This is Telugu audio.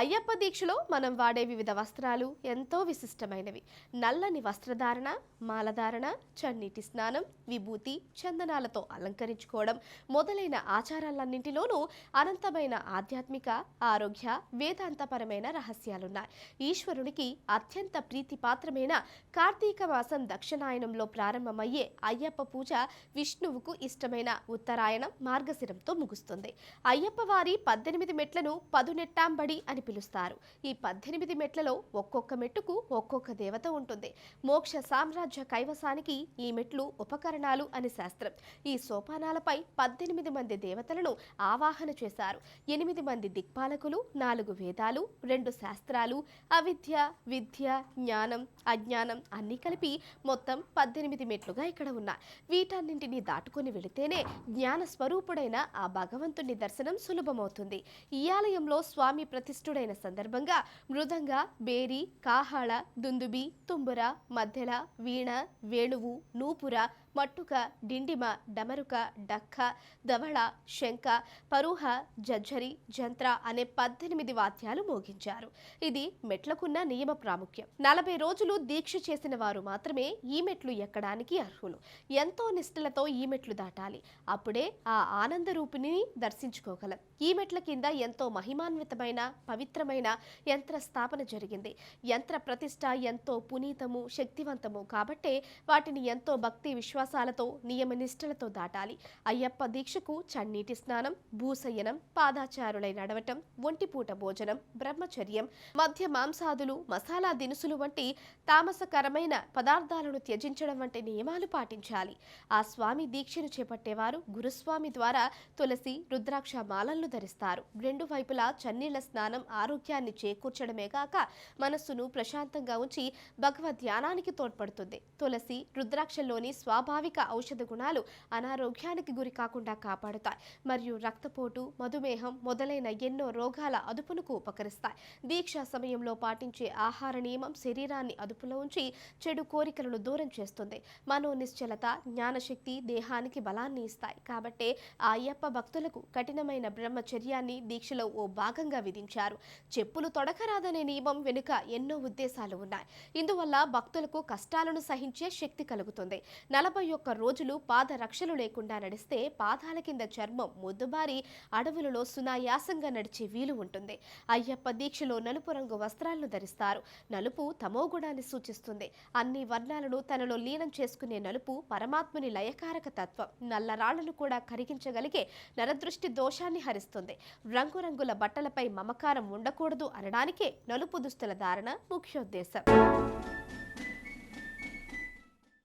అయ్యప్ప దీక్షలో మనం వాడే వివిధ వస్త్రాలు ఎంతో విశిష్టమైనవి. నల్లని వస్త్రధారణ మాలధారణ చన్నీటి స్నానం విభూతి చందనాలతో అలంకరించుకోవడం మొదలైన ఆచారాలన్నింటిలోనూ అనంతమైన ఆధ్యాత్మిక ఆరోగ్య వేదాంతపరమైన రహస్యాలున్నాయి. ఈశ్వరునికి అత్యంత ప్రీతిపాత్రమైన కార్తీక మాసం దక్షిణాయనంలో ప్రారంభమయ్యే అయ్యప్ప పూజ విష్ణువుకు ఇష్టమైన ఉత్తరాయణం మార్గశిరంతో ముగుస్తుంది. అయ్యప్ప వారి పద్దెనిమిది మెట్లను పదునెట్టాంబడి అని పిలుస్తారు. ఈ పద్దెనిమిది మెట్లలో ఒక్కొక్క మెట్టుకు ఒక్కొక్క దేవత ఉంటుంది. మోక్ష సామ్రాజ్య కైవసానికి ఈ మెట్లు ఉపకరణాలు అని శాస్త్రం. ఈ సోపానాలపై పద్దెనిమిది మంది దేవతలను ఆవాహన చేశారు. ఎనిమిది మంది దిక్పాలకులు నాలుగు వేదాలు రెండు శాస్త్రాలు అవిద్య విద్య జ్ఞానం అజ్ఞానం అన్నీ కలిపి మొత్తం పద్దెనిమిది మెట్లుగా ఇక్కడ ఉన్నాయి. వీటన్నింటినీ దాటుకొని వెళితేనే జ్ఞాన స్వరూపుడైన ఆ భగవంతుని దర్శనం సులభమవుతుంది. ఈ ఆలయంలో స్వామి ప్రతిష్ఠుడైన సందర్భంగా మృదంగ బేరి కాహాళ దుందుబి తుంబుర మధ్యల వీణ వేణువు నూపుర మట్టుక డిండిమ డమరుక డక్క దవళ శంఖ పరుహ జజ్జరి జంత్ర అనే పద్దెనిమిది వాద్యాలు మోగించారు. ఇది మెట్లకున్న నియమ ప్రాముఖ్యం. నలభై రోజులు దీక్ష చేసిన వారు మాత్రమే ఈ మెట్లు ఎక్కడానికి అర్హులు. ఎంతో నిష్ఠలతో ఈ మెట్లు దాటాలి. అప్పుడే ఆ ఆనంద రూపిణిని దర్శించుకోగలం. ఈ మెట్ల కింద ఎంతో మహిమాన్వితమైన పవిత్రమైన యంత్ర స్థాపన జరిగింది. యంత్ర ప్రతిష్ట ఎంతో పునీతము శక్తివంతము కాబట్టే వాటిని ఎంతో భక్తి విశ్వాసాలతో నియమ నిష్ఠలతో దాటాలి. అయ్యప్ప దీక్షకు చన్నీటి స్నానం భూసయనం పాదాచారులై నడవటం ఒంటిపూట భోజనం బ్రహ్మచర్యం మధ్య మాంసాదులు మసాలా దినుసులు వంటి తామసకరమైన పదార్థాలను త్యజించడం వంటి నియమాలు పాటించాలి. ఆ స్వామి దీక్షను చేపట్టేవారు గురుస్వామి ద్వారా తులసి రుద్రాక్ష మాలలను ధరిస్తారు. రెండు వైపులా చన్నీళ్ళ స్నానం ఆరోగ్యాన్ని చేకూర్చడమే కాక మనస్సును ప్రశాంతంగా ఉంచి భగవద్ ధ్యానానికి తోడ్పడుతుంది. తులసి రుద్రాక్షల్లోని స్వాభావిక ఔషధ గుణాలు అనారోగ్యానికి గురి కాకుండా కాపాడుతాయి. మరియు రక్తపోటు మధుమేహం మొదలైన ఎన్నో రోగాల అదుపునకు ఉపకరిస్తాయి. దీక్ష సమయంలో పాటించే ఆహార నియమం శరీరాన్ని అదుపులో ఉంచి చెడు కోరికలను దూరం చేస్తుంది. మనో నిశ్చలత జ్ఞానశక్తి దేహానికి బలాన్ని ఇస్తాయి. కాబట్టే ఆ అయ్యప్ప భక్తులకు కఠినమైన బ్రహ్మచర్యాన్ని దీక్షలో ఓ భాగంగా విధించారు. చెప్పులు తొడకరాదనే నియమం వెనుక ఎన్నో ఉద్దేశాలు ఉన్నాయి. ఇందువల్ల భక్తులకు కష్టాలను సహించే శక్తి కలుగుతుంది. నలభై ఒక్క రోజులు పాదరక్షలు లేకుండా నడిస్తే పాదాల కింద చర్మం ముద్దుబారి అడవులలో సునాయాసంగా నడిచే వీలు ఉంటుంది. అయ్యప్ప దీక్షలో నలుపు రంగు వస్త్రాలను ధరిస్తారు. నలుపు తమోగుణాన్ని సూచిస్తుంది. అన్ని వర్ణాలను తనలో లీనం చేసుకునే నలుపు పరమాత్ముని లయకారక తత్వం. నల్లరాళ్ళను కూడా కరిగించగలిగే నరదృష్టి దోషాన్ని హరిస్తుంది. రంగురంగుల బట్టలపై మమకారం ఉండకూడదు అనడానికే నలుపు దుస్తుల ధారణ ముఖ్యోద్దేశం.